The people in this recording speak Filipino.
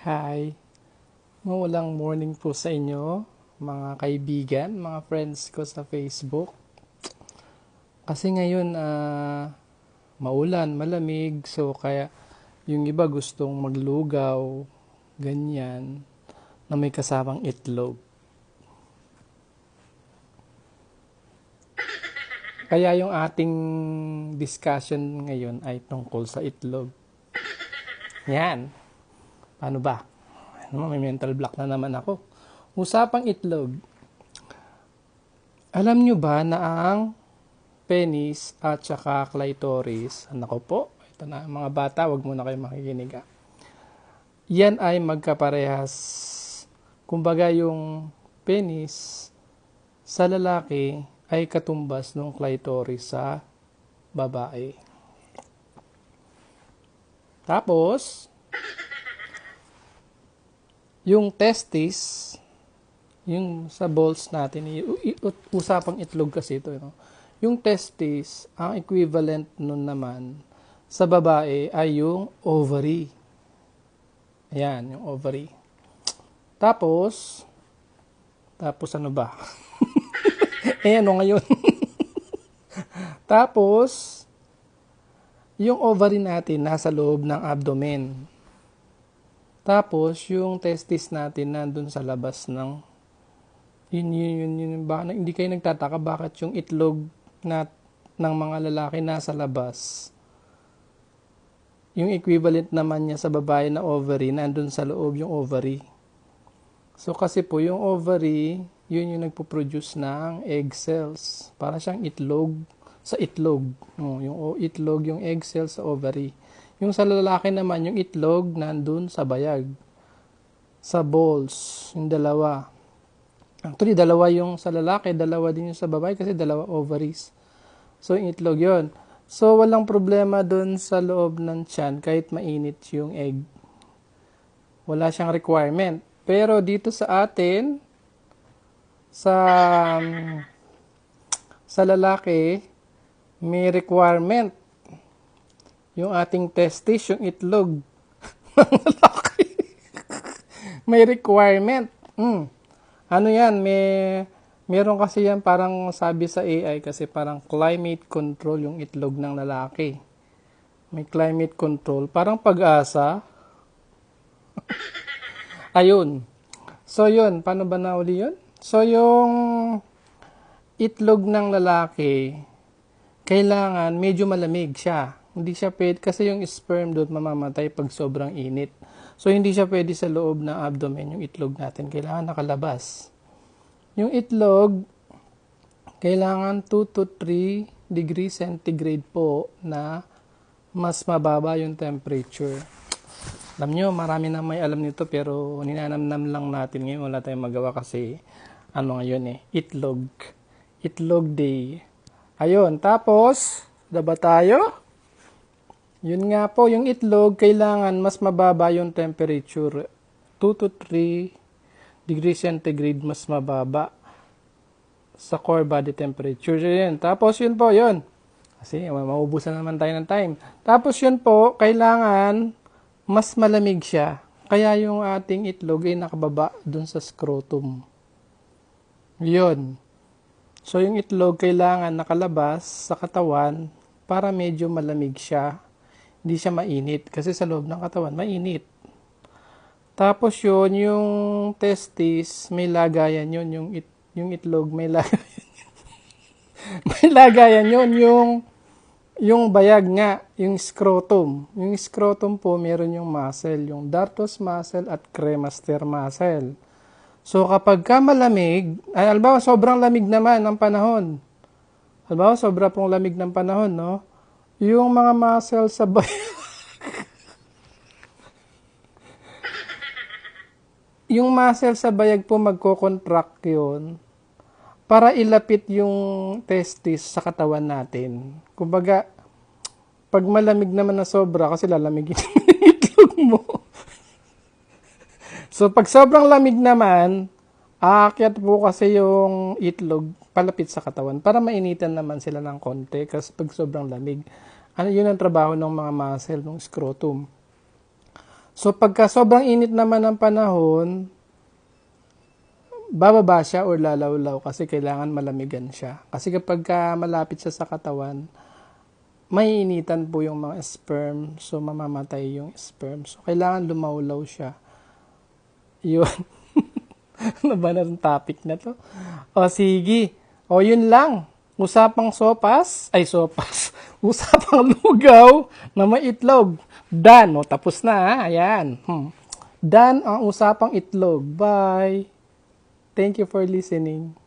Hi. Mawalang morning po sa inyo, mga kaibigan, mga friends ko sa Facebook. Kasi ngayon, ah, maulan, malamig, so kaya yung iba gustong maglugaw, ganyan, na may kasamang itlog. Kaya yung ating discussion ngayon ay tungkol sa itlog. Yan. Paano ba? Ano, may mental block na naman ako. Usapang itlog. Alam nyo ba na ang penis at saka clitoris, anak ko po, ito na mga bata, wag muna kayo makikinig ah. Yan ay magkaparehas. Kumbaga yung penis sa lalaki ay katumbas ng clitoris sa babae. Tapos, yung testis, yung sa balls natin, i- i- usapang itlog kasi ito, no? yung testis, ang equivalent nun naman sa babae ay yung ovary. Ayan, yung ovary. Tapos, tapos ano ba? eh ano ngayon? Tapos, yung ovary natin nasa loob ng abdomen. Tapos, yung testis natin nandun sa labas ng yun, yun, yun, yun, baka, hindi kayo nagtataka bakit yung itlog na, ng mga lalaki nasa labas. Yung equivalent naman niya sa babae na ovary, nandun sa loob yung ovary. So, kasi po, yung ovary, yun yung nagpo-produce ng egg cells. Para siyang itlog sa itlog. No, yung o- itlog, yung egg cells sa ovary. Yung sa lalaki naman, yung itlog nandun sa bayag. Sa balls, yung dalawa. Actually, dalawa yung sa lalaki, dalawa din yung sa babae kasi dalawa ovaries. So, yung itlog yon. So, walang problema dun sa loob ng tiyan kahit mainit yung egg. Wala siyang requirement. Pero dito sa atin, sa um, sa lalaki, may requirement. Yung ating testis, yung itlog may requirement. Mm. Ano yan? May, meron kasi yan parang sabi sa AI kasi parang climate control yung itlog ng lalaki. May climate control. Parang pag-asa. Ayun. So yun, paano ba na uli yun? So yung itlog ng lalaki, kailangan medyo malamig siya. Hindi siya pwede, kasi yung sperm doon mamamatay pag sobrang init. So hindi siya pwede sa loob ng abdomen yung itlog natin. Kailangan nakalabas. Yung itlog, kailangan 2 to 3 degrees centigrade po na mas mababa yung temperature. Alam nyo, marami na may alam nito pero ninanamnam lang natin ngayon. Wala tayong magawa kasi ano ngayon eh, itlog. Itlog day. Ayun, tapos, daba tayo? Yun nga po, yung itlog, kailangan mas mababa yung temperature. 2 to 3 degrees centigrade mas mababa sa core body temperature. Yun. Tapos yun po, yun. Kasi maubusan naman tayo ng time. Tapos yun po, kailangan mas malamig siya. Kaya yung ating itlog ay nakababa dun sa scrotum. Yun. So yung itlog kailangan nakalabas sa katawan para medyo malamig siya. Hindi siya mainit kasi sa loob ng katawan mainit. Tapos yun, yung testis, may lagayan yun, yung, it, yung itlog, may lagayan may lagayan yun, yung yung bayag nga, yung scrotum. Yung scrotum po, meron yung muscle, yung dartos muscle at cremaster muscle. So kapag ka malamig, ay albawa sobrang lamig naman ng panahon. Albawa sobra pong lamig ng panahon, no? Yung mga muscle sa bayag, yung muscle sa bayag po magko-contract yun para ilapit yung testis sa katawan natin. Kumbaga, pag malamig naman na sobra, kasi lalamigin yung itlog mo. so, pag sobrang lamig naman, aakyat po kasi yung itlog palapit sa katawan para mainitan naman sila ng konti kasi pag sobrang lamig. Ano yun ang trabaho ng mga muscle, ng scrotum. So pagka sobrang init naman ng panahon, bababa siya or lalawlaw kasi kailangan malamigan siya. Kasi kapag ka malapit siya sa katawan, may initan po yung mga sperm, so mamamatay yung sperm. So kailangan lumawlaw siya. Yun. ano ba na topic na to? O sige. O yun lang. Usapang sopas, ay sopas. Usapang lugaw na may itlog. Done. O tapos na. Ayan. Hmm. Done ang usapang itlog. Bye. Thank you for listening.